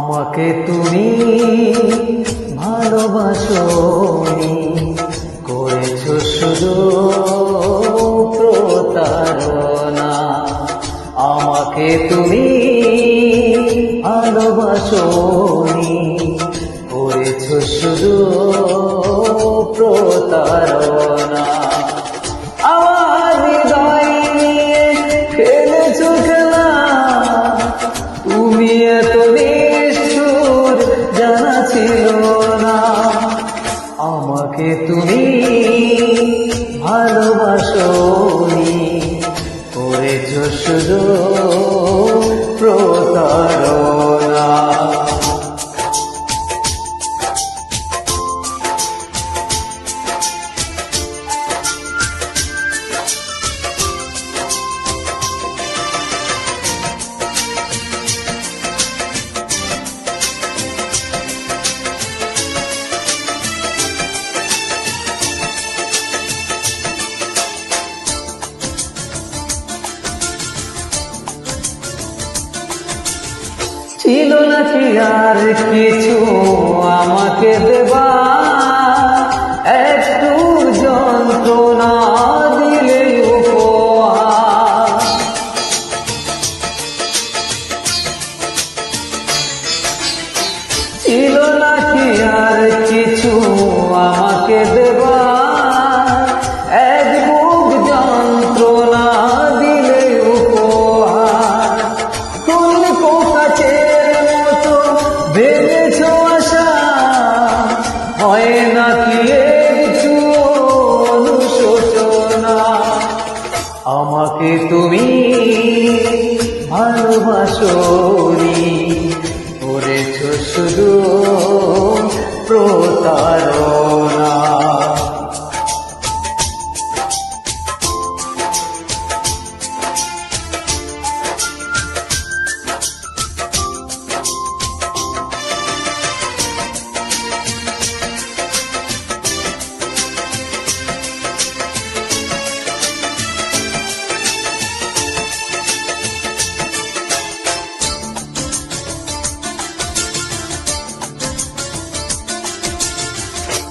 আমাকে তুমি ভালোবাসো করেছ শুধু প্রতারণা। আমাকে তুমি ভালোবাসনি ভালোবাসনি করেছ শুধু ছিল নাকি আর কিছু আমাকে দেবা একটু যন্ত্রণা দিলে ছিল হয় নাকি কিছু অনুশোচনা? আমাকে তুমি ভালোবাসনি করেছ শুধু প্রতারণা।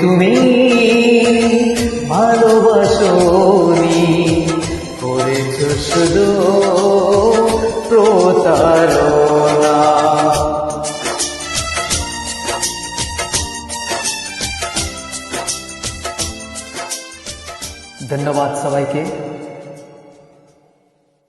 তুমি ভালোবাসনি করেছ শুধু প্রতারণা। ধন্যবাদ সবাইকে।